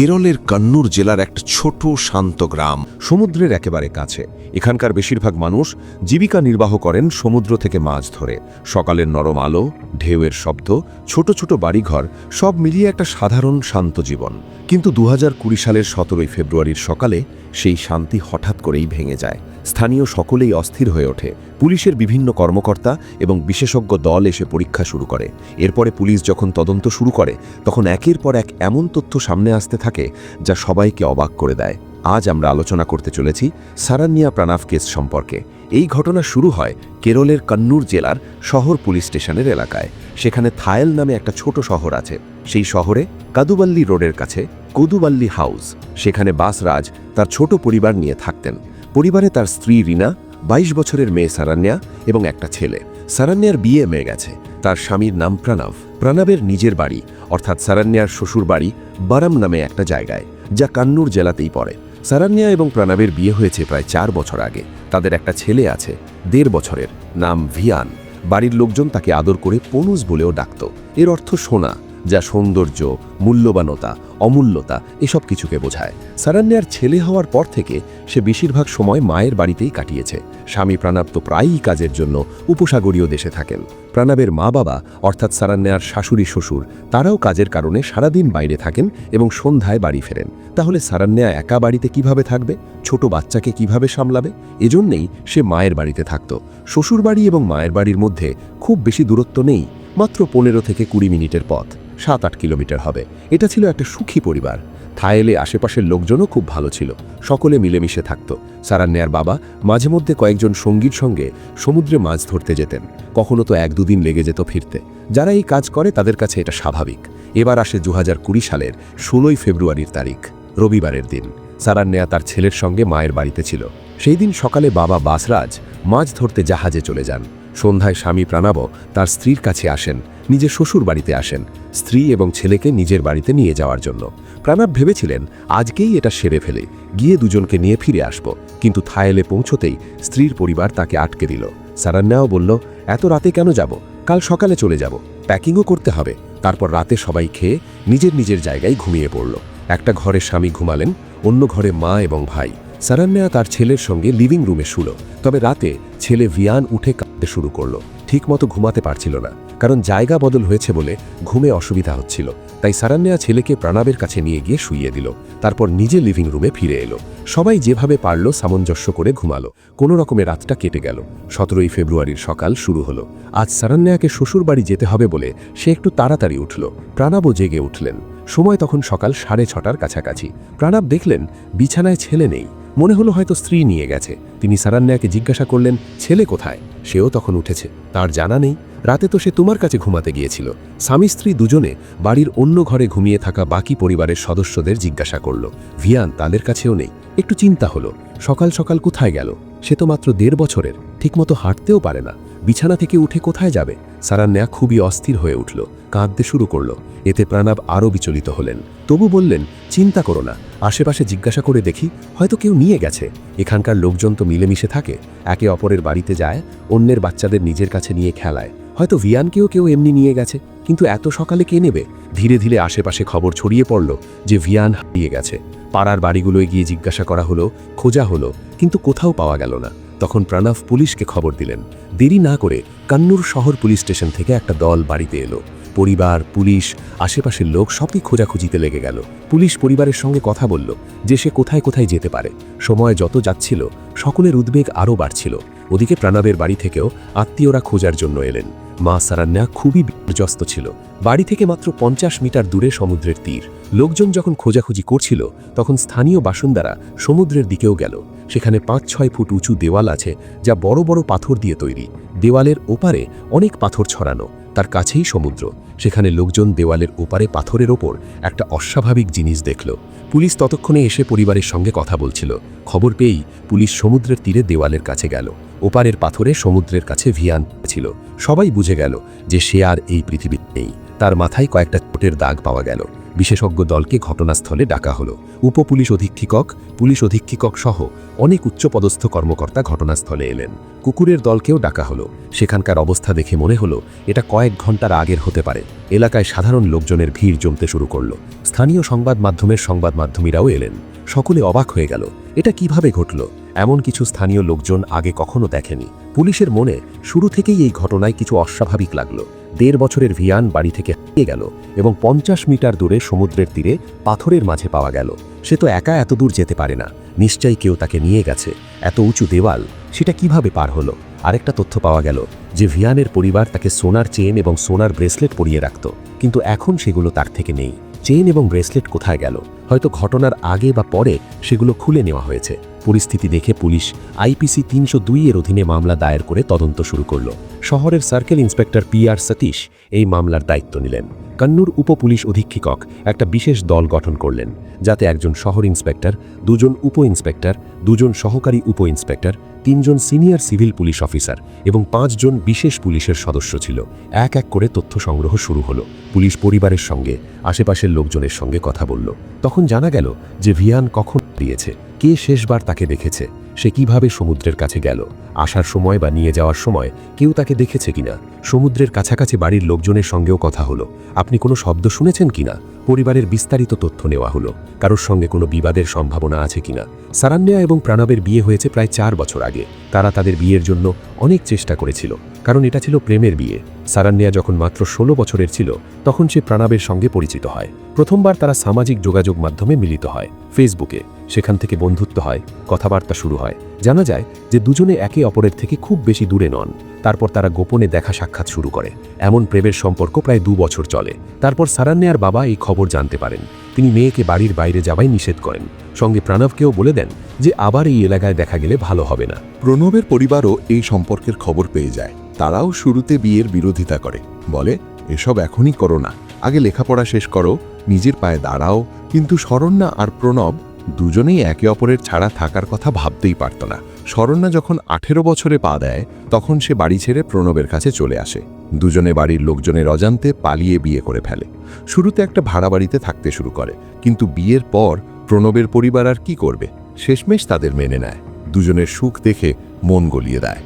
কেরলের কন্নুর জেলার একটা ছোট শান্ত গ্রাম, সমুদ্রের একেবারে কাছে। এখানকার বেশিরভাগ মানুষ জীবিকা নির্বাহ করেন সমুদ্র থেকে মাছ ধরে। সকালের নরম আলো, ঢেউয়ের শব্দ, ছোট ছোট বাড়িঘর সব মিলিয়ে একটা সাধারণ শান্ত জীবন। কিন্তু দু হাজার কুড়ি সালের সতেরোই ফেব্রুয়ারির সকালে সেই শান্তি হঠাৎ করেই ভেঙে যায়। স্থানীয় সকলেই অস্থির হয়ে ওঠে। পুলিশের বিভিন্ন কর্মকর্তা এবং বিশেষজ্ঞ দল এসে পরীক্ষা শুরু করে। এরপরে পুলিশ যখন তদন্ত শুরু করে, তখন একের পর এক এমন তথ্য সামনে আসতে থাকে যা সবাইকে অবাক করে দেয়। আজ আমরা আলোচনা করতে চলেছি সারান্নিয়া প্রাণাফ কেস সম্পর্কে। এই ঘটনা শুরু হয় কেরলের কন্নুর জেলার শহর পুলিশ স্টেশনের এলাকায়। সেখানে থায়েল নামে একটা ছোট শহর আছে। সেই শহরে কাদুবাল্লি রোডের কাছে কদুবাল্লি হাউস। সেখানে বাসরাজ তার ছোট পরিবার নিয়ে থাকতেন। পরিবারে তার স্ত্রী রিনা, বাইশ বছরের মেয়ে সারান্যা এবং একটা ছেলে। সারান্যার বিয়ে মেয়ে গেছে। তার স্বামীর নাম প্রণব। প্রণবের নিজের বাড়ি, অর্থাৎ সারান্যার শ্বশুর বাড়ি, বারাম নামে একটা জায়গায়, যা কান্নুর জেলাতেই পড়ে। সারান্যা এবং প্রণবের বিয়ে হয়েছে প্রায় চার বছর আগে। তাদের একটা ছেলে আছে, দেড় বছরের, নাম ভিয়ান। বাড়ির লোকজন তাকে আদর করে পনুস বলেও ডাকত। এর অর্থ সোনা। যা সৌন্দর্য, মূল্যবানতা, অমূল্যতা এসব কিছুকে বোঝায়। সারান্যার ছেলে হওয়ার পর থেকে সে বেশিরভাগ সময় মায়ের বাড়িতেই কাটিয়েছে। স্বামী প্রাণাব তো প্রায়ই কাজের জন্য উপসাগরীয় দেশে থাকেন। প্রাণাবের মা বাবা অর্থাৎ সারান্যার শাশুড়ি, শ্বশুর, তারাও কাজের কারণে সারাদিন বাইরে থাকেন এবং সন্ধ্যায় বাড়ি ফেরেন। তাহলে সারান্যা একা বাড়িতে কীভাবে থাকবে? ছোট বাচ্চাকে কীভাবে সামলাবে? এজন্যেই সে মায়ের বাড়িতে থাকত। শ্বশুর বাড়ি এবং মায়ের বাড়ির মধ্যে খুব বেশি দূরত্ব নেই, মাত্র পনেরো থেকে কুড়ি মিনিটের পথ। সাত আট কিলোমিটার হবে। এটা ছিল একটা সুখী পরিবার। থায়েলে আশেপাশের লোকজনও খুব ভালো ছিল। সকলে মিলেমিশে থাকত। সারান্যার বাবা মাঝে মধ্যে কয়েকজন সঙ্গীর সঙ্গে সমুদ্রে মাছ ধরতে যেতেন। কখনো তো এক দুদিন লেগে যেত ফিরতে। যারা এই কাজ করে তাদের কাছে এটা স্বাভাবিক। এবার আসে দু কুড়ি সালের ষোলোই ফেব্রুয়ারির তারিখ, রবিবারের দিন। সারান্যা তার ছেলের সঙ্গে মায়ের বাড়িতে ছিল। সেই দিন সকালে বাবা বাসরাজ মাছ ধরতে জাহাজে চলে যান। সন্ধ্যায় স্বামী প্রাণাব তার স্ত্রীর কাছে আসেন। নিজের শ্বশুর বাড়িতে আসেন, স্ত্রী এবং ছেলেকে নিজের বাড়িতে নিয়ে যাওয়ার জন্য। প্রাণাব ভেবেছিলেন, আজকেই এটা সেরে ফেলে, গিয়ে দুজনকে নিয়ে ফিরে আসব। কিন্তু থায়েলে পৌঁছতেই স্ত্রীর পরিবার তাকে আটকে দিল। সারান্যাও বলল, এত রাতে কেন যাব? কাল সকালে চলে যাব। প্যাকিংও করতে হবে। তারপর রাতে সবাই খেয়ে নিজের নিজের জায়গায় ঘুমিয়ে পড়ল। একটা ঘরে স্বামী ঘুমালেন, অন্য ঘরে মা এবং ভাই। সারান্যা তার ছেলের সঙ্গে লিভিং রুমে শুল, তবে রাতে ছেলে ভিয়ান উঠে কাঁদতে শুরু করল। ঠিকমতো ঘুমাতে পারছিল না। কারণ জায়গা বদল হয়েছে বলে ঘুমে অসুবিধা হচ্ছিল। তাই সারান্যা ছেলেকে প্রাণাবের কাছে নিয়ে গিয়ে শুইয়ে দিল। তারপর নিজে লিভিং রুমে ফিরে এলো। সবাই যেভাবে পারল সামঞ্জস্য করে ঘুমালো। কোনো রকমে রাতটা কেটে গেল। সতেরোই ফেব্রুয়ারির সকাল শুরু হলো। আজ সারান্যাকে শ্বশুর বাড়ি যেতে হবে বলে সে একটু তাড়াতাড়ি উঠল। প্রাণাবও জেগে উঠলেন। সময় তখন সকাল সাড়ে ছটার কাছাকাছি। প্রাণাব দেখলেন, বিছানায় ছেলে নেই। মনে হলো হয়তো স্ত্রী নিয়ে গেছে। তিনি সারান্যাকে জিজ্ঞাসা করলেন, ছেলে কোথায়? সেও তখন উঠেছে। তার জানা নেই। রাতে তো সে তোমার কাছে ঘুমাতে গিয়েছিল। স্বামী স্ত্রী দুজনে বাড়ির অন্য ঘরে ঘুমিয়ে থাকা বাকি পরিবারের সদস্যদের জিজ্ঞাসা করল, ভিয়ান, তাদের কাছেও নেই। একটু চিন্তা হলো, সকাল সকাল কোথায় গেল? সে তো মাত্র দেড় বছরের, ঠিকমতো হাঁটতেও পারে না। বিছানা থেকে উঠে কোথায় যাবে? সারান্যা খুবই অস্থির হয়ে উঠল, কাঁদতে শুরু করল। এতে প্রাণাব আরও বিচলিত হলেন। তবু বললেন, চিন্তা করো না, আশেপাশে জিজ্ঞাসা করে দেখি, হয়তো কেউ নিয়ে গেছে। এখানকার লোকজন তো মিলেমিশে থাকে, একে অপরের বাড়িতে যায়, অন্যের বাচ্চাদের নিজের কাছে নিয়ে খেলায়। হয়তো ভিয়ানকেও কেউ এমনি নিয়ে গেছে, কিন্তু এত সকালে কে নেবে? ধীরে ধীরে আশেপাশে খবর ছড়িয়ে পড়ল যে ভিয়ান হারিয়ে গেছে। পাড়ার বাড়িগুলোয় গিয়ে জিজ্ঞাসা করা হলো, খোঁজা হলো, কিন্তু কোথাও পাওয়া গেল না। তখন প্রণব পুলিশকে খবর দিলেন। দেরি না করে কান্নুর শহর পুলিশ স্টেশন থেকে একটা দল বাড়িতে এলো। পরিবার, পুলিশ, আশেপাশের লোক সবই খোঁজাখুঁজিতে লেগে গেল। পুলিশ পরিবারের সঙ্গে কথা বলল যে সে কোথায় কোথায় যেতে পারে। সময় যত যাচ্ছিল, সকলের উদ্বেগ আরও বাড়ছিল। ওদিকে প্রাণবের বাড়ি থেকেও আত্মীয়রা খোঁজার জন্য এলেন। মা সারান্যা খুবই বিপর্যস্ত ছিল। বাড়ি থেকে মাত্র পঞ্চাশ মিটার দূরে সমুদ্রের তীর। লোকজন যখন খোঁজাখুঁজি করছিল, তখন স্থানীয় বাসিন্দারা সমুদ্রের দিকেও গেল। সেখানে পাঁচ ছয় ফুট উঁচু দেওয়াল আছে, যা বড় বড় পাথর দিয়ে তৈরি। দেওয়ালের ওপারে অনেক পাথর ছড়ানো, তার কাছেই সমুদ্র। সেখানে লোকজন দেওয়ালের ওপারে পাথরের ওপর একটা অস্বাভাবিক জিনিস দেখল। পুলিশ ততক্ষণে এসে পরিবারের সঙ্গে কথা বলছিল। খবর পেয়েই পুলিশ সমুদ্রের তীরে দেওয়ালের কাছে গেল। ওপারের পাথরে সমুদ্রের কাছে ভিয়ান ছিল। সবাই বুঝে গেল যে সে আর এই পৃথিবীতে নেই। তার মাথায় কয়েকটা চোটের দাগ পাওয়া গেল। বিশেষজ্ঞ দলকে ঘটনাস্থলে ডাকা হলো। উপপুলিশ অধীক্ষিকক পুলিশ অধীক্ষিকক সহ অনেক উচ্চপদস্থ কর্মকর্তা ঘটনাস্থলে এলেন। কুকুরের দলকেও ডাকা হলো। সেখানকার অবস্থা দেখে মনে হলো, এটা কয়েক ঘণ্টার আগের হতে পারে। এলাকায় সাধারণ লোকজনের ভিড় জমতে শুরু করল। স্থানীয় সংবাদ মাধ্যমের সংবাদ মাধ্যমীরাও এলেন। সকলে অবাক হয়ে গেল, এটা কীভাবে ঘটল? এমন কিছু স্থানীয় লোকজন আগে কখনো দেখেনি। পুলিশের মনে শুরু থেকেই এই ঘটনায় কিছু অস্বাভাবিক লাগল। দেড় বছরের ভিয়ান বাড়ি থেকে হারিয়ে গেল এবং পঞ্চাশ মিটার দূরে সমুদ্রের তীরে পাথরের মাঝে পাওয়া গেল। সে তো একা এত দূর যেতে পারে না। নিশ্চয়ই কেউ তাকে নিয়ে গেছে। এত উঁচু দেওয়াল, সেটা কীভাবে পার হলো? আরেকটা তথ্য পাওয়া গেল যে ভিয়ানের পরিবার তাকে সোনার চেন এবং সোনার ব্রেসলেট পরিয়ে রাখত। কিন্তু এখন সেগুলো তার থেকে নেই। চেন এবং ব্রেসলেট কোথায় গেল? হয়তো ঘটনার আগে বা পরে সেগুলো খুলে নেওয়া হয়েছে। পরিস্থিতি দেখে পুলিশ আইপিসি তিনশো দুই এর অধীনে মামলা দায়ের করে তদন্ত শুরু করল। শহরের circle inspector P R Satish এই মামলার দায়িত্ব নিলেন। কান্নুর উপপুলিশ অধীক্ষিকক একটা বিশেষ দল গঠন করলেন, যাতে একজন শহর ইন্সপেক্টর, দুজন উপ ইন্সপেক্টর দুজন সহকারী উপ ইন্সপেক্টর তিনজন সিনিয়র সিভিল পুলিশ অফিসার এবং পাঁচজন বিশেষ পুলিশের সদস্য ছিল। এক এক করে তথ্য সংগ্রহ শুরু হলো। পুলিশ পরিবারের সঙ্গে, আশেপাশের লোকজনের সঙ্গে কথা বলল। তখন জানা গেল যে ভিয়ান কখন দিয়েছে। কে শেষবার তাকে দেখেছে? সে কীভাবে সমুদ্রের কাছে গেল? আসার সময় বা নিয়ে যাওয়ার সময় কেউ তাকে দেখেছে কিনা? সমুদ্রের কাছাকাছি বাড়ির লোকজনের সঙ্গেও কথা হলো। আপনি কোনো শব্দ শুনেছেন কিনা? পরিবারের বিস্তারিত তথ্য নেওয়া হলো। কারোর সঙ্গে কোনো বিবাদের সম্ভাবনা আছে কিনা? সারান্যা এবং প্রাণবের বিয়ে হয়েছে প্রায় চার বছর আগে। তারা তাদের বিয়ের জন্য অনেক চেষ্টা করেছিল। কারণ এটা ছিল প্রেমের বিয়ে। সারান্যা যখন মাত্র ষোলো বছরের ছিল, তখন সে প্রাণবের সঙ্গে পরিচিত হয়। প্রথমবার তারা সামাজিক যোগাযোগ মাধ্যমে মিলিত হয়, ফেসবুকে। সেখান থেকে বন্ধুত্ব হয়, কথাবার্তা শুরু হয়। জানা যায় যে দুজনে একে অপরের থেকে খুব বেশি দূরে নন। তারপর তারা গোপনে দেখা সাক্ষাৎ শুরু করে। এমন প্রেমের সম্পর্ক প্রায় দু বছর চলে। তারপর সারান্যার বাবা এই খবর জানতে পারেন। তিনি মেয়েকে বাড়ির বাইরে যাওয়াই নিষেধ করেন। সঙ্গে প্রাণবকেও বলে দেন যে, আবার এই এলাকায় দেখা গেলে ভালো হবে না। প্রণবের পরিবারও এই সম্পর্কের খবর পেয়ে যায়। তারাও শুরুতে বিয়ের বিরোধিতা করে। বলে, এসব এখনই করো না। আগে লেখাপড়া শেষ করো, নিজের পায়ে দাঁড়াও। কিন্তু শরণ্যা আর প্রণব দুজনেই একে অপরের ছাড়া থাকার কথা ভাবতেই পারত না। শরণ্যা যখন আঠেরো বছরে পা দেয়, তখন সে বাড়ি ছেড়ে প্রণবের কাছে চলে আসে। দুজনে বাড়ির লোকজনের অজান্তে পালিয়ে বিয়ে করে ফেলে। শুরুতে একটা ভাড়া বাড়িতে থাকতে শুরু করে। কিন্তু বিয়ের পর প্রণবের পরিবার আর কি করবে? শেষমেশ তাদের মেনে নেয়। দুজনের সুখ দেখে মন গলিয়ে দেয়।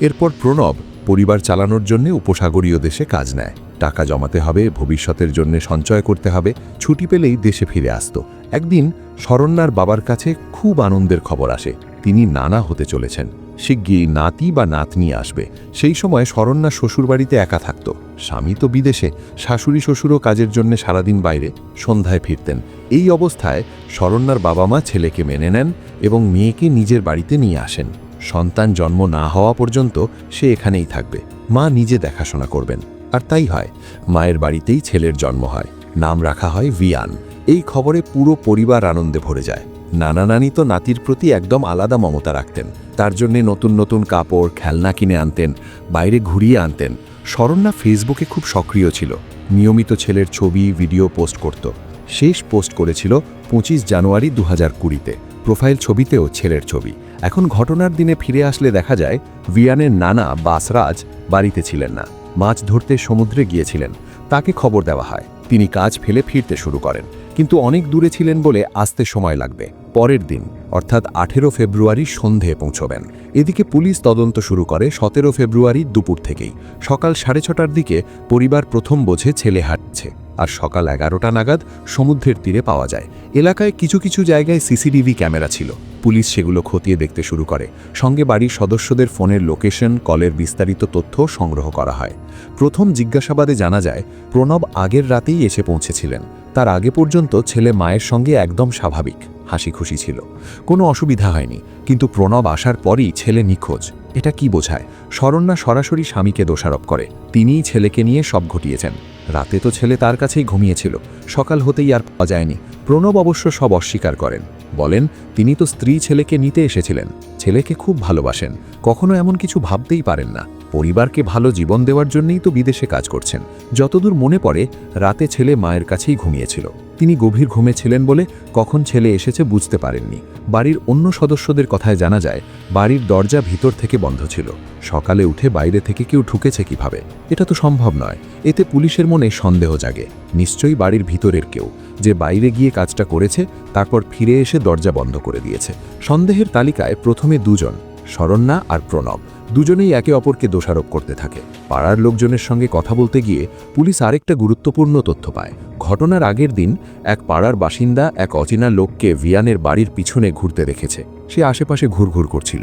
এরপর প্রণব পরিবার চালানোর জন্য উপসাগরীয় দেশে কাজ নেয়। টাকা জমাতে হবে, ভবিষ্যতের জন্য সঞ্চয় করতে হবে। ছুটি পেলেই দেশে ফিরে আসত। একদিন শরণ্যার বাবার কাছে খুব আনন্দের খবর আসে। তিনি নানা হতে চলেছেন। শিগগিরই নাতি বা নাতনি আসবে। সেই সময় শরণ্যা শ্বশুরবাড়িতে একা থাকত। স্বামী তো বিদেশে। শাশুড়ি শ্বশুরও কাজের জন্য সারাদিন বাইরে, সন্ধ্যায় ফিরতেন। এই অবস্থায় শরণ্যার বাবা মা ছেলেকে মেনে নেন এবং মেয়েকে নিজের বাড়িতে নিয়ে আসেন। সন্তান জন্ম না হওয়া পর্যন্ত সে এখানেই থাকবে। মা নিজে দেখাশোনা করবেন। আর তাই হয়, মায়ের বাড়িতেই ছেলের জন্ম হয়। নাম রাখা হয় ভিয়ান। এই খবরে পুরো পরিবার আনন্দে ভরে যায়। নানা নানি তো নাতির প্রতি একদম আলাদা মমতা রাখতেন। তার জন্যে নতুন নতুন কাপড়, খেলনা কিনে আনতেন, বাইরে ঘুরিয়ে আনতেন। শরণ্যা ফেসবুকে খুব সক্রিয় ছিল। নিয়মিত ছেলের ছবি, ভিডিও পোস্ট করত। শেষ পোস্ট করেছিল পঁচিশ জানুয়ারি দু হাজার কুড়িতে। প্রোফাইল ছবিতেও ছেলের ছবি। এখন ঘটনার দিনে ফিরে আসলে দেখা যায়, ভিয়ানের নানা বাসরাজ বাড়িতে ছিলেন না। মাছ ধরতে সমুদ্রে গিয়েছিলেন। তাকে খবর দেওয়া হয়, তিনি কাজ ফেলে ফিরতে শুরু করেন। কিন্তু অনেক দূরে ছিলেন বলে আসতে সময় লাগবে। পরের দিন, অর্থাৎ আঠেরো ফেব্রুয়ারি সন্ধে পৌঁছবেন। এদিকে পুলিশ তদন্ত শুরু করে সতেরো ফেব্রুয়ারি দুপুর থেকেই। সকাল সাড়ে ছটার দিকে পরিবার প্রথম বোঝে ছেলে হাঁটছে। আর সকাল এগারোটা নাগাদ সমুদ্রের তীরে পাওয়া যায়। এলাকায় কিছু কিছু জায়গায় সিসিটিভি ক্যামেরা ছিল। পুলিশ সেগুলো খতিয়ে দেখতে শুরু করে। সঙ্গে বাড়ির সদস্যদের ফোনের লোকেশন, কলের বিস্তারিত তথ্য সংগ্রহ করা হয়। প্রথম জিজ্ঞাসাবাদে জানা যায়, প্রণব আগের রাতেই এসে পৌঁছেছিলেন। তার আগে পর্যন্ত ছেলে মায়ের সঙ্গে একদম স্বাভাবিক হাসি খুশি ছিল। কোনো অসুবিধা হয়নি, কিন্তু প্রণব আসার পরই ছেলে নিখোঁজ। এটা কি বোঝায়? শরণ্যা সরাসরি স্বামীকে দোষারোপ করে। তিনিই ছেলেকে নিয়ে সব ঘটিয়েছেন। রাতে তো ছেলে তার কাছেই ঘুমিয়েছিল। সকাল হতেই আর পাওয়া যায়নি। প্রণব অবশ্য সব অস্বীকার করেন। বলেন, তিনি তো স্ত্রী ছেলেকে নিতে এসেছিলেন। ছেলেকে খুব ভালোবাসেন। কখনো এমন কিছু ভাবতেই পারেন না। পরিবারকে ভালো জীবন দেওয়ার জন্যই তো বিদেশে কাজ করছেন। যতদূর মনে পড়ে, রাতে ছেলে মায়ের কাছেই ঘুমিয়েছিল। তিনি গভীর ঘুমে ছিলেন বলে কখন ছেলে এসেছে বুঝতে পারেননি। বাড়ির অন্য সদস্যদের কথায় জানা যায়, বাড়ির দরজা ভিতর থেকে বন্ধ ছিল। সকালে উঠে বাইরে থেকে কেউ ঢুকেছে কীভাবে? এটা তো সম্ভব নয়। এতে পুলিশের মনে সন্দেহ জাগে। নিশ্চয়ই বাড়ির ভিতরের কেউ। যে বাইরে গিয়ে কাজটা করেছে, তারপর ফিরে এসে দরজা বন্ধ করে দিয়েছে। সন্দেহের তালিকায় প্রথমে দুজন, শরণ্যা আর প্রণব। দুজনেই একে অপরকে দোষারোপ করতে থাকে। পাড়ার লোকজনের সঙ্গে কথা বলতে গিয়ে পুলিশ আরেকটা গুরুত্বপূর্ণ তথ্য পায়। ঘটনার আগের দিন এক পাড়ার বাসিন্দা এক অচেনা লোককে ভিয়ানের বাড়ির পিছনে ঘুরতে দেখেছে। সে আশেপাশে ঘুরঘুর করছিল।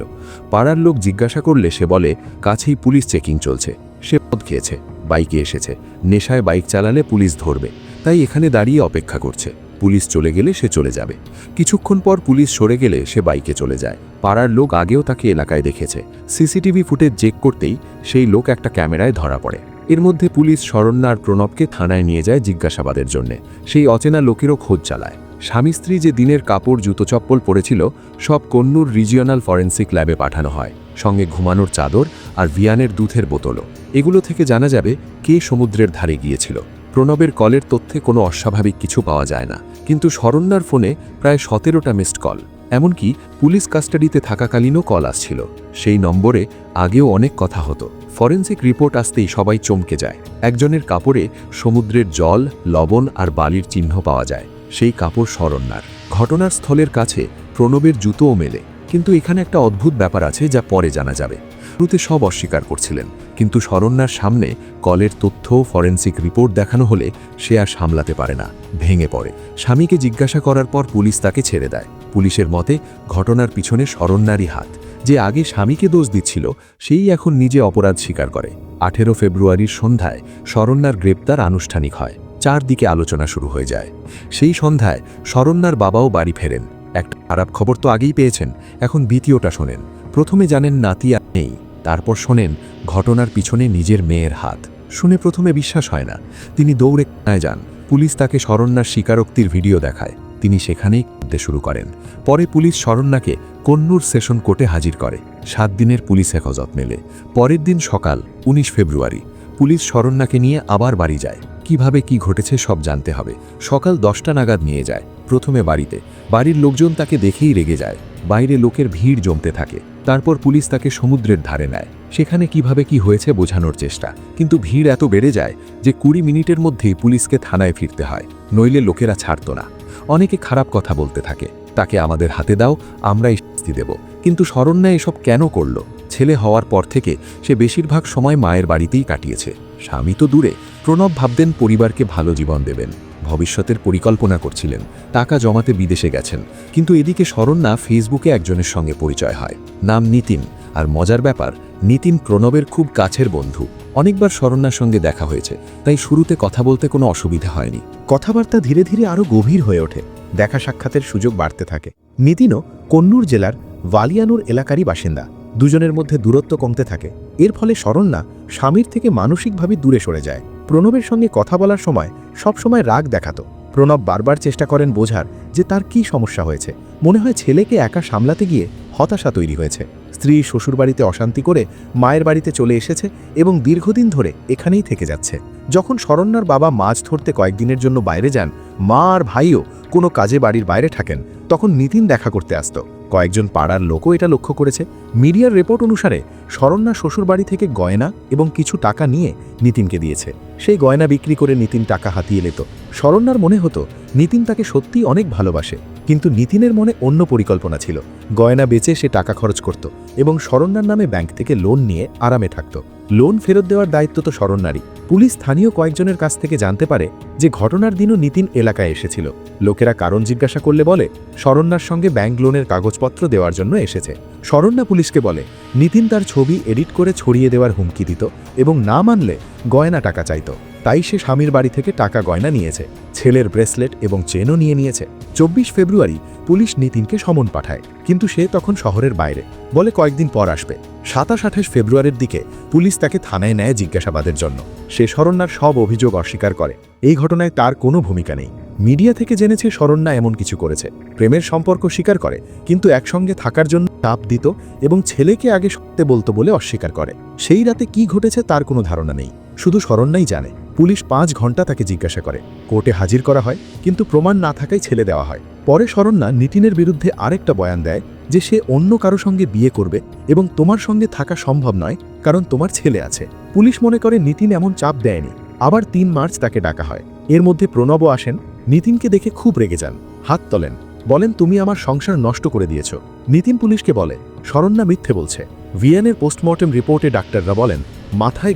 পাড়ার লোক জিজ্ঞাসা করলে সে বলে, কাছেই পুলিশ চেকিং চলছে। সে পদ খেয়েছে, বাইকে এসেছে। নেশায় বাইক চালালে পুলিশ ধরবে। তাই এখানে দাঁড়িয়ে অপেক্ষা করছে। পুলিশ চলে গেলে সে চলে যাবে। কিছুক্ষণ পর পুলিশ সরে গেলে সে বাইকে চলে যায়। পাড়ার লোক আগেও তাকে এলাকায় দেখেছে। সিসিটিভি ফুটেজ চেক করতেই সেই লোক একটা ক্যামেরায় ধরা পড়ে। এর মধ্যে পুলিশ শরণ্যা আর প্রণবকে থানায় নিয়ে যায় জিজ্ঞাসাবাদের জন্যে। সেই অচেনা লোকেরও খোঁজ চালায়। স্বামী স্ত্রী যে দিনের কাপড় জুতো চপ্পল পরেছিল, সব কন্নুর রিজিওনাল ফরেন্সিক ল্যাবে পাঠানো হয়। সঙ্গে ঘুমানোর চাদর আর ভিয়ানের দুধের বোতলও। এগুলো থেকে জানা যাবে কে সমুদ্রের ধারে গিয়েছিল। প্রণবের কলের তথ্যে কোনো অস্বাভাবিক কিছু পাওয়া যায় না। কিন্তু শরণ্যার ফোনে প্রায় সতেরোটা মিসড কল এমনকি পুলিশ কাস্টাডিতে থাকাকালীনও কল আসছিল। সেই নম্বরে আগেও অনেক কথা হতো। ফরেন্সিক রিপোর্ট আসতেই সবাই চমকে যায়। একজনের কাপড়ে সমুদ্রের জল, লবণ আর বালির চিহ্ন পাওয়া যায়। সেই কাপড় শরণ্যার ঘটনার স্থলের কাছে প্রণবের জুতোও মেলে। কিন্তু এখানে একটা অদ্ভুত ব্যাপার আছে যা পরে জানা যাবে। শুরুতে সব অস্বীকার করছিলেন, কিন্তু শরণ্যার সামনে কলের তথ্য ফরেন্সিক রিপোর্ট দেখানো হলে সে আর সামলাতে পারে না, ভেঙে পড়ে। স্বামীকে জিজ্ঞাসা করার পর পুলিশ তাকে ছেড়ে দেয়। পুলিশের মতে, ঘটনার পিছনে শরণ্যারই হাত। যে আগে স্বামীকে দোষ দিচ্ছিল, সেই এখন নিজে অপরাধ স্বীকার করে। আঠেরো ফেব্রুয়ারির সন্ধ্যায় শরণ্যার গ্রেপ্তার আনুষ্ঠানিক হয়। চারদিকে আলোচনা শুরু হয়ে যায়। সেই সন্ধ্যায় শরণ্যার বাবাও বাড়ি ফেরেন। একটা খারাপ খবর তো আগেই পেয়েছেন, এখন দ্বিতীয়টা শোনেন। প্রথমে জানেন নাতি আর নেই, তারপর শোনেন ঘটনার পিছনে নিজের মেয়ের হাত। শুনে প্রথমে বিশ্বাস হয় না, তিনি দৌড়ে থানায় যান, পুলিশ তাকে শরণ্যার স্বীকারোক্তির ভিডিও দেখায়, তিনি সেখানেই করতে শুরু করেন। পরে পুলিশ শরণ্যাকে কন্নুর সেশন কোর্টে হাজির করে, সাত দিনের পুলিশ হেফাজত মেলে। পরের দিন সকাল ১৯ ফেব্রুয়ারি, পুলিশ শরণ্যাকে নিয়ে আবার বাড়ি যায়। কীভাবে কি ঘটেছে সব জানতে হবে। সকাল দশটা নাগাদ নিয়ে যায়। প্রথমে বাড়িতে। বাড়ির লোকজন তাকে দেখেই রেগে যায়। বাইরে লোকের ভিড় জমতে থাকে। তারপর পুলিশ তাকে সমুদ্রের ধারে নেয়। সেখানে কীভাবে কি হয়েছে বোঝানোর চেষ্টা। কিন্তু ভিড় এত বেড়ে যায় যে কুড়ি মিনিটের মধ্যেই পুলিশকে থানায় ফিরতে হয়। নইলে লোকেরা ছাড়ত না। অনেকে খারাপ কথা বলতে থাকে। তাকে আমাদের হাতে দাও, আমরাই শাস্তি দেব। কিন্তু শরণ্যা এসব কেন করল? ছেলে হওয়ার পর থেকে সে বেশিরভাগ সময় মায়ের বাড়িতেই কাটিয়েছে। স্বামী তো দূরে। প্রণব ভাবতেন পরিবারকে ভালো জীবন দেবেন। ভবিষ্যতের পরিকল্পনা করছিলেন, টাকা জমাতে বিদেশে গেছেন, কিন্তু এদিকে শরণ্যা ফেসবুকে একজনের সঙ্গে পরিচয় হয়। নাম নিতিন, আর মজার ব্যাপার, নিতিন প্রণবের খুব কাছের বন্ধু। অনেকবার শরণ্যার সঙ্গে দেখা হয়েছে, তাই শুরুতে কথা বলতে কোনো অসুবিধা হয়নি। কথাবার্তা ধীরে ধীরে আরও গভীর হয়ে ওঠে, দেখা সাক্ষাতের সুযোগ বাড়তে থাকে। নিতিনও কন্নুর জেলার ভালিয়ানুর এলাকারই বাসিন্দা, দুজনের মধ্যে দূরত্ব কমতে থাকে। এর ফলে শরণ্যা স্বামীর থেকে মানসিকভাবে দূরে সরে যায়। প্রণবের সঙ্গে কথা বলার সময় সবসময় রাগ দেখাতো। প্রণব বারবার চেষ্টা করেন বোঝার যে তার কি সমস্যা হয়েছে। মনে হয় ছেলেকে একা সামলাতে গিয়ে হতাশা তৈরি হয়েছে। স্ত্রী শ্বশুরবাড়িতে অশান্তি করে মায়ের বাড়িতে চলে এসেছে এবং দীর্ঘদিন ধরে এখানেই থেকে যাচ্ছে। যখন শরণ্যার বাবা মাছ ধরতে কয়েকদিনের জন্য বাইরে যান, মা আর ভাইও কোনো কাজে বাড়ির বাইরে থাকেন। তখন নিতিন দেখা করতে আসত। কয়েকজন পাড়ার লোকও এটা লক্ষ্য করেছে। মিডিয়ার রিপোর্ট অনুসারে শরণ্যা শ্বশুরবাড়ি থেকে গয়না এবং কিছু টাকা নিয়ে নিতিনকে দিয়েছে। সেই গয়না বিক্রি করে নিতিন টাকা হাতিয়ে নিত। শরণ্যার মনে হতো, নিতিন তাকে সত্যিই অনেক ভালোবাসে। কিন্তু নিতিনের মনে অন্য পরিকল্পনা ছিল। গয়না বেচে সে টাকা খরচ করত এবং শরণ্যার নামে ব্যাংক থেকে লোন নিয়ে আরামে থাকত। লোন ফেরত দেওয়ার দায়িত্ব তো শরণ্যারই পুলিশ স্থানীয় কয়েকজনের কাছ থেকে জানতে পারে যে ঘটনার দিনও নিতিন এলাকায় এসেছিল। লোকেরা কারণ জিজ্ঞাসা করলে বলে, শরণ্যার সঙ্গে ব্যাংক লোনের কাগজপত্র দেওয়ার জন্য এসেছে। শরণ্যা পুলিশকে বলে, নিতিন তার ছবি এডিট করে ছড়িয়ে দেওয়ার হুমকি দিত এবং না মানলে গয়না টাকা চাইত। তাই সে স্বামীর বাড়ি থেকে টাকা গয়না নিয়েছে, ছেলের ব্রেসলেট এবং চেনও নিয়ে নিয়েছে। চব্বিশ ফেব্রুয়ারি পুলিশ নিতিনকে সমন পাঠায়, কিন্তু সে তখন শহরের বাইরে, বলে কয়েকদিন পর আসবে। সাতাশ আঠাশ ফেব্রুয়ারির দিকে পুলিশ তাকে থানায় নেয় জিজ্ঞাসাবাদের জন্য। সে শরণ্যার সব অভিযোগ অস্বীকার করে। এই ঘটনায় তার কোনো ভূমিকা নেই। মিডিয়া থেকে জেনেছে শরণ্যা এমন কিছু করেছে। প্রেমের সম্পর্ক স্বীকার করে, কিন্তু একসঙ্গে থাকার জন্য চাপ দিত এবং ছেলেকে আগে সত্যি বলতো বলে অস্বীকার করে। সেই রাতে কি ঘটেছে তার কোনো ধারণা নেই। শুধু শরণ্যাই জানে। পুলিশ পাঁচ ঘণ্টা তাকে জিজ্ঞাসা করে। কোর্টে হাজির করা হয়, কিন্তু প্রমাণ না থাকায় ছেলে দেওয়া হয়। পরে শরণ্যা নিতিনের বিরুদ্ধে আরেকটা বয়ান দেয় যে সে অন্য কারও সঙ্গে বিয়ে করবে এবং তোমার সঙ্গে থাকা সম্ভব নয়, কারণ তোমার ছেলে আছে। পুলিশ মনে করে নিতিন এমন চাপ দেয়নি। আবার তিন মার্চ তাকে ডাকা হয়। এর মধ্যে প্রণবও আসেন। নিতিনকে দেখে খুব রেগে যান। হাত তোলেন। বলেন, তুমি আমার সংসার নষ্ট করে দিয়েছ। নিতিন পুলিশকে বলে, শরণ্যা মিথ্যে বলছে। ভিয়ানের পোস্টমর্টেম রিপোর্টে ডাক্তাররা বলেন, মাথায়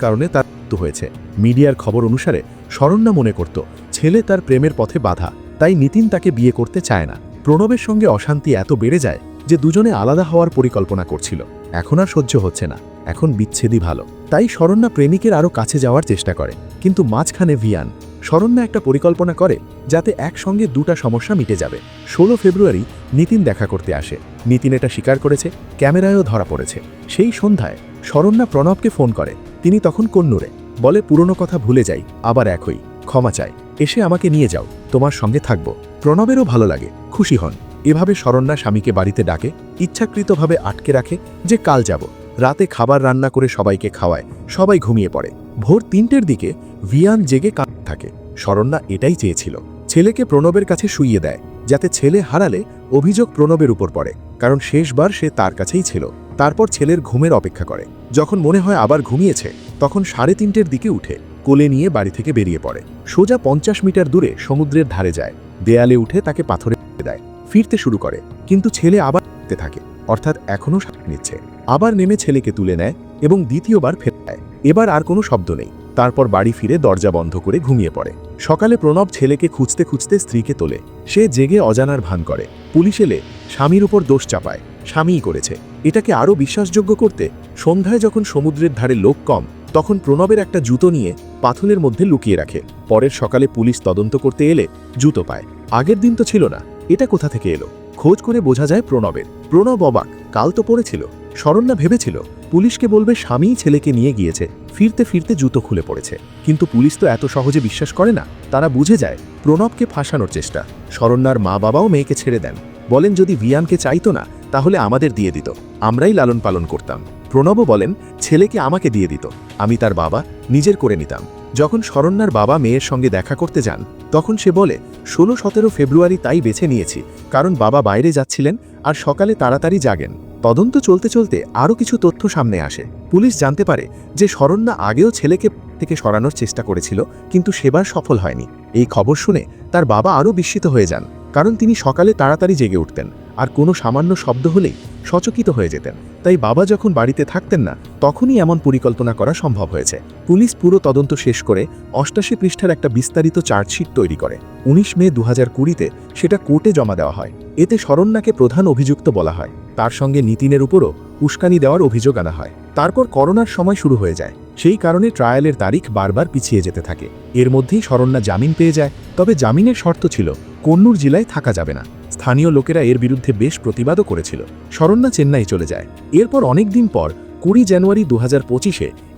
কারণে তার মৃত্যু হয়েছে। মিডিয়ার খবর অনুসারে শরণ্যা মনে করত, ছেলে তার প্রেমের পথে বাধা, তাই নিতিন তাকে বিয়ে করতে চায় না। প্রণবের সঙ্গে অশান্তি এত বেড়ে যায় যে দুজনে আলাদা হওয়ার পরিকল্পনা করছিল। এখন আর সহ্য হচ্ছে না, এখন বিচ্ছেদই ভালো। তাই শরণ্যা প্রেমিকের আরও কাছে যাওয়ার চেষ্টা করে, কিন্তু মাঝখানে ভিয়ান, শরণ্যা একটা পরিকল্পনা করে যাতে একসঙ্গে দুটা সমস্যা মিটে যাবে। ষোলো ফেব্রুয়ারি নিতিন দেখা করতে আসে। নিতিন এটা স্বীকার করেছে, ক্যামেরায়ও ধরা পড়েছে। সেই সন্ধ্যায় শরণ্যা প্রণবকে ফোন করে তিনি তখন কন্নুরে, বলে পুরনো কথা ভুলে যাই, আবার এক হই ক্ষমা চাই, এসে আমাকে নিয়ে যাও, তোমার সঙ্গে থাকব। প্রণবেরও ভালো লাগে, খুশি হন। এভাবে শরণ্যা স্বামীকে বাড়িতে ডাকে, ইচ্ছাকৃতভাবে আটকে রাখে যে কাল যাব। রাতে খাবার রান্না করে সবাইকে খাওয়ায়, সবাই ঘুমিয়ে পড়ে। ভোর তিনটের দিকে ভিয়ান জেগে কাঁদ থাকে। শরণ্যা এটাই চেয়েছিল। ছেলেকে প্রণবের কাছে শুইয়ে দেয়, যাতে ছেলে হারালে অভিযোগ প্রণবের উপর পড়ে, কারণ শেষবার সে তার কাছেই ছিল। তারপর ছেলের ঘুমের অপেক্ষা করে। যখন মনে হয় আবার ঘুমিয়েছে, তখন সাড়ে তিনটের দিকে উঠে কোলে নিয়ে বাড়ি থেকে বেরিয়ে পড়ে। সোজা পঞ্চাশ মিটার দূরে সমুদ্রের ধারে যায়। দেয়ালে উঠে তাকে পাথরে দেয়। ফিরতে শুরু করে, কিন্তু ছেলে আবার থাকে। অর্থাৎ এখনও নিচ্ছে। আবার নেমে ছেলেকে তুলে নেয় এবং দ্বিতীয়বার ফেরে দেয় এবার আর কোনো শব্দ নেই। তারপর বাড়ি ফিরে দরজা বন্ধ করে ঘুমিয়ে পড়ে। সকালে প্রণব ছেলেকে খুঁজতে খুঁজতে স্ত্রীকে তোলে। সে জেগে অজানার ভান করে। পুলিশ এলে স্বামীর উপর দোষ চাপায়। স্বামীই করেছে। এটাকে আরও বিশ্বাসযোগ্য করতে সন্ধ্যায় যখন সমুদ্রের ধারে লোক কম, তখন প্রণবের একটা জুতো নিয়ে পাথরের মধ্যে লুকিয়ে রাখে। পরের সকালে পুলিশ তদন্ত করতে এলে জুতো পায়। আগের দিন তো ছিল না। এটা কোথা থেকে এলো? খোঁজ করে বোঝা যায় প্রণবের। প্রণব অবাক। কাল তো পড়েছিল। শরণ্যা ভেবেছিল, পুলিশকে বলবে স্বামীই ছেলেকে নিয়ে গিয়েছে। ফিরতে ফিরতে জুতো খুলে পড়েছে। কিন্তু পুলিশ তো এত সহজে বিশ্বাস করে না। তারা বুঝে যায়, প্রণবকে ফাঁসানোর চেষ্টা। শরণ্যার মা বাবাও মেয়েকে ছেড়ে দেন। বলেন যদি ভিয়ানকে চাইতো না, তাহলে আমাদের দিয়ে দিত। আমরাই লালন পালন করতাম। প্রণবও বলেন, ছেলেকে আমাকে দিয়ে দিত। আমি তার বাবা, নিজের করে নিতাম। যখন শরণ্যার বাবা মেয়ের সঙ্গে দেখা করতে যান, তখন সে বলে, ষোলো, সতেরো ফেব্রুয়ারি তাই বেছে নিয়েছি। কারণ বাবা বাইরে যাচ্ছিলেন আর সকালে তাড়াতাড়ি জাগেন। তদন্ত চলতে চলতে আরও কিছু তথ্য সামনে আসে। পুলিশ জানতে পারে যে শরণ্যা আগেও ছেলেকে থেকে সরানোর চেষ্টা করেছিল, কিন্তু সেবার সফল হয়নি। এই খবর শুনে তার বাবা আরও বিস্মিত হয়ে যান, কারণ তিনি সকালে তাড়াতাড়ি জেগে উঠতেন, আর কোনো সামান্য শব্দ হলেই সচকিত হয়ে যেতেন। তাই বাবা যখন বাড়িতে থাকতেন না, তখনই এমন পরিকল্পনা করা সম্ভব হয়েছে। পুলিশ পুরো তদন্ত শেষ করে অষ্টাশি পৃষ্ঠার একটা বিস্তারিত চার্জশিট তৈরি করে। উনিশ মে দু হাজার কুড়িতে সেটা কোর্টে জমা দেওয়া হয়। এতে শরণ্যাকে প্রধান অভিযুক্ত বলা হয়। তার সঙ্গে নিতিনের উপরও উস্কানি দেওয়ার অভিযোগ আনা হয়। তারপর করোনার সময় শুরু হয়ে যায়। সেই কারণে ট্রায়ালের তারিখ বারবার পিছিয়ে যেতে থাকে। এর মধ্যেই শরণ্যা জামিন পেয়ে যায়। তবে জামিনের শর্ত ছিল, কন্নুর জেলায় থাকা যাবে না। স্থানীয় লোকেরা এর বিরুদ্ধে বেশ প্রতিবাদও করেছিল। শরণ্যা চেন্নাই চলে যায়। এরপর অনেক দিন পর, কুড়ি জানুয়ারি দু হাজার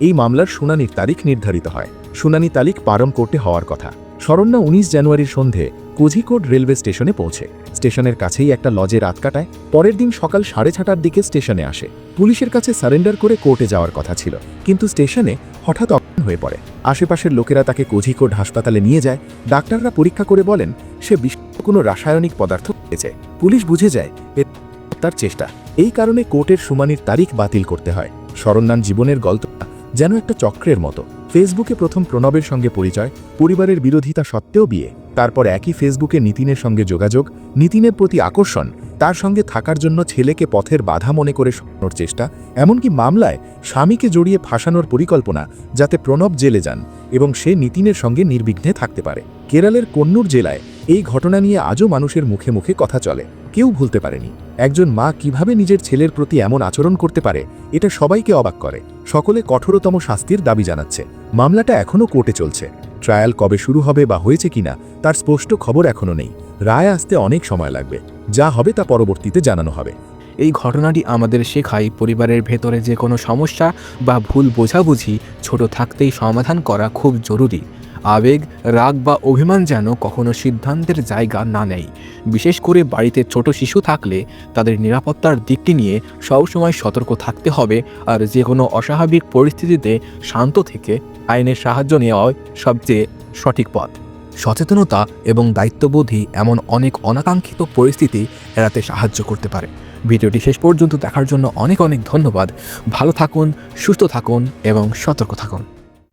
এই মামলার শুনানির তারিখ নির্ধারিত হয়। শুনানি তারিখ পারম কোর্টে হওয়ার কথা। শরণ্যা উনিশ জানুয়ারির সন্ধে কোঝিকোড রেলওয়ে স্টেশনে পৌঁছে। স্টেশনের কাছেই একটা লজে রাত কাটায়, পরের দিন সকাল সাড়ে ছটার দিকে স্টেশনে আসে। পুলিশের কাছে সারেন্ডার করে কোর্টে যাওয়ার কথা ছিল, কিন্তু স্টেশনে হঠাৎ অজ্ঞান হয়ে পড়ে। আশেপাশের লোকেরা তাকে কোঝিকোড হাসপাতালে নিয়ে যায়। ডাক্তাররা পরীক্ষা করে বলেন, সে বিষাক্ত কোনো রাসায়নিক পদার্থ পেয়েছে পুলিশ বুঝে যায় তার চেষ্টা। এই কারণে কোর্টের শুনানির তারিখ বাতিল করতে হয়। শরণ্যান জীবনের গল্পটা যেন একটা চক্রের মতো। ফেসবুকে প্রথম প্রণবের সঙ্গে পরিচয়, পরিবারের বিরোধিতা সত্ত্বেও বিয়ে। তারপর একই ফেসবুকে নিতিনের সঙ্গে যোগাযোগ, নিতিনের প্রতি আকর্ষণ, তার সঙ্গে থাকার জন্য ছেলেকে পথের বাধা মনে করে সরানোর চেষ্টা, এমনকি মামলায় স্বামীকে জড়িয়ে ফাঁসানোর পরিকল্পনা যাতে প্রণব জেলে যান এবং সে নিতিনের সঙ্গে নির্বিঘ্নে থাকতে পারে। কেরালের কন্নুর জেলায় এই ঘটনা নিয়ে আজও মানুষের মুখে মুখে কথা চলে। কেউ ভুলতে পারেনি। একজন মা কীভাবে নিজের ছেলের প্রতি এমন আচরণ করতে পারে, এটা সবাইকে অবাক করে। সকলে কঠোরতম শাস্তির দাবি জানাচ্ছে। মামলাটা এখনও কোর্টে চলছে। ট্রায়াল কবে শুরু হবে বা হয়েছে কিনা, তার স্পষ্ট খবর এখনও নেই। রায় আসতে অনেক সময় লাগবে। যা হবে তা পরবর্তীতে জানানো হবে। এই ঘটনাটি আমাদের শেখায় পরিবারের ভেতরে যে কোনো সমস্যা বা ভুল বোঝাবুঝি ছোট থাকতেই সমাধান করা খুব জরুরি। আবেগ, রাগ বা অভিমান যেন কখনো সিদ্ধান্তের জায়গা না নেয়। বিশেষ করে বাড়িতে ছোট শিশু থাকলে তাদের নিরাপত্তার দিকটি নিয়ে সবসময় সতর্ক থাকতে হবে আর যে কোনো অস্বাভাবিক পরিস্থিতিতে শান্ত থেকে আইনের সাহায্য নেওয়াই সবচেয়ে সঠিক পথ। সচেতনতা এবং দায়িত্ববোধই এমন অনেক অনাকাঙ্ক্ষিত পরিস্থিতি এড়াতে সাহায্য করতে পারে। ভিডিওটি শেষ পর্যন্ত দেখার জন্য অনেক অনেক ধন্যবাদ। ভালো থাকুন, সুস্থ থাকুন এবং সতর্ক থাকুন।